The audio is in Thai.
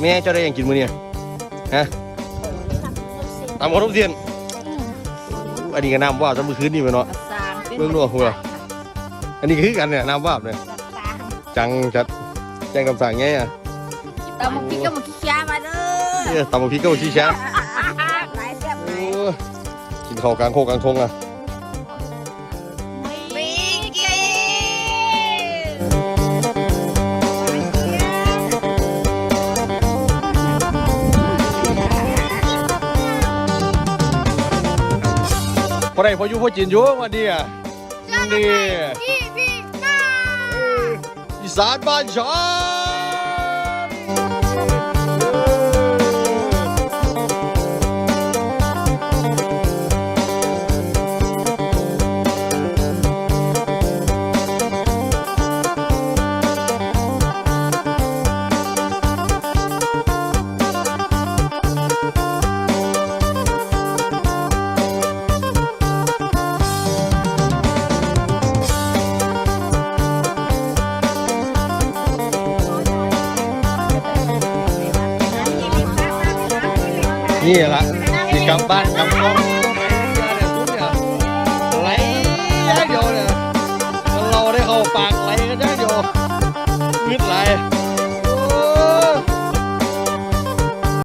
แม่เจ้าได้หยังกินมื้อนี้ฮะตำขนมเทียนอู้อันนี้ก็น้ำว่าจะมื้อคืนนี่ไปเนาะสร้างเป็นเบิ่งดูหัวอันนี้คือกันเนี่ยน้ำว่าบเนี่ยสร้างจังจัดแจ้งคำสั่งไงอะตำบักพริกก็มาขี้ยามาเด้เอ้ยตำบักพริกก็มาชี้แชะอหลายแซ่บหลายโอ้ยกินข้าวกลางโคกกลางทงอะ พอได้พออยู่พอจินอยู่วันนี้อะนี่พี่พี่ก้าอีสานบ้านฉัน นี่ละที่กลับบ้านกลับกองเนี่ยสุดเนี่ยไหลย่างเดียวเนี่ยเราได้เข้าปากไหลกันย่างเดียวงึดไหล